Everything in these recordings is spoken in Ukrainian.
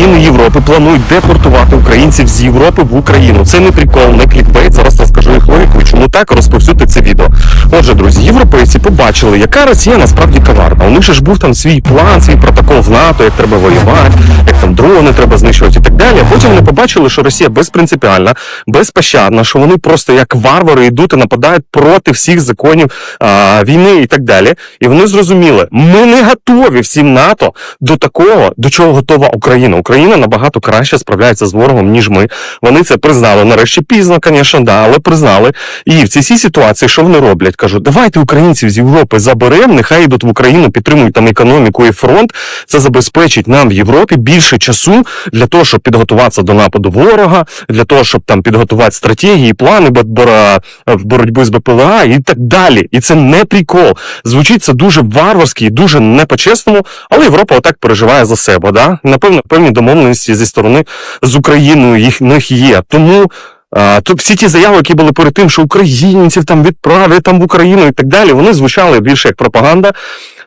країни Європи планують депортувати українців з Європи в Україну. Це не прикол, не клікбейт. Зараз розкажу їх логіку, чому так розповсюдити це відео. Отже, друзі, європейці побачили, яка Росія насправді коварна. У них ж був там свій план, свій протокол в НАТО, як треба воювати, там дрони треба знищувати і так далі. Потім вони побачили, що Росія безпринципіальна, безпощадна, що вони просто як варвари йдуть і нападають проти всіх законів а, війни і так далі. І вони зрозуміли, ми не готові всім НАТО до такого, до чого готова Україна. Україна набагато краще справляється з ворогом, ніж ми. Вони це признали. Нарешті пізно, звісно, да, але признали. І в цій ситуації, що вони роблять? Кажуть, давайте українців з Європи заберемо, нехай йдуть в Україну, підтримують там економіку і фронт. Це забезпечить нам в Європі більше часу для того, щоб підготуватися до нападу ворога, для того, щоб там підготувати стратегії, плани бо- бора- в боротьбі з БПЛА і так далі. І це не прикол. Звучить це дуже варварськи і дуже не по-чесному, але Європа отак переживає за себе. Да? Напевно, певні домовленості зі сторони з Україною їх них є. Тому. А, тут всі ті заяви, які були перед тим, що українців там відправлять там в Україну і так далі, вони звучали більше як пропаганда.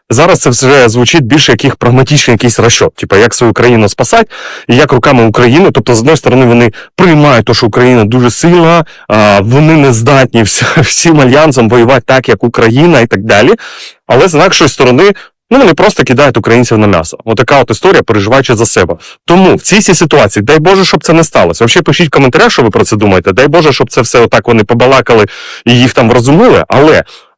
Зараз це вже звучить більше як їх прагматичний якийсь розчот, типу як свою країну спасати, і як руками України. Тобто, з одної сторони, вони приймають те, що Україна дуже сильна, вони не здатні всім альянсом воювати так, як Україна і так далі. Але з інакшої сторони, ну вони просто кидають українців на м'ясо. Отака от історія, переживаючи за себе. Тому в цій ситуації, дай Боже, щоб це не сталося. Взагалі пишіть в коментарях, що ви про це думаєте. Дай Боже, щоб це все отак вони побалакали і їх там врозуміли. Але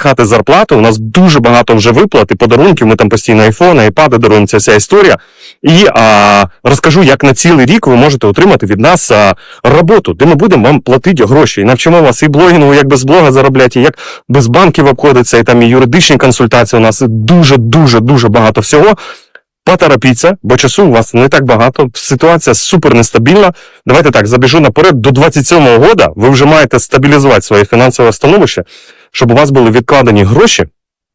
хати зарплату. У нас дуже багато вже виплат і подарунків. Ми там постійно айфони, айпади даруємо ця вся історія. І а, розкажу, як на цілий рік ви можете отримати від нас а, роботу, де ми будемо вам платити гроші. І навчимо вас і блогінгу, як без блога заробляти, і як без банків обходиться, і там і юридичні консультації. У нас дуже, дуже, дуже багато всього. Поторопіться, бо часу у вас не так багато. Ситуація супер нестабільна. Давайте так, забіжу наперед. До 27-го года ви вже маєте стабілізувати своє фінансове становище, щоб у вас були відкладені гроші,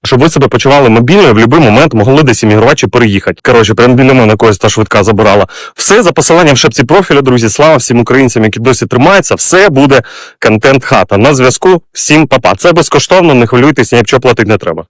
щоб ви себе почували мобільно і в будь-який момент могли десь іммігрувати чи переїхати. Коротше, прям біля мене когось та швидка забирала. Все за посиланням в шапці профіля, друзі. Слава всім українцям, які досі тримаються. Все буде контент хата. На зв'язку. Всім папа. Це безкоштовно, не хвилюйтесь, ні в платити не треба.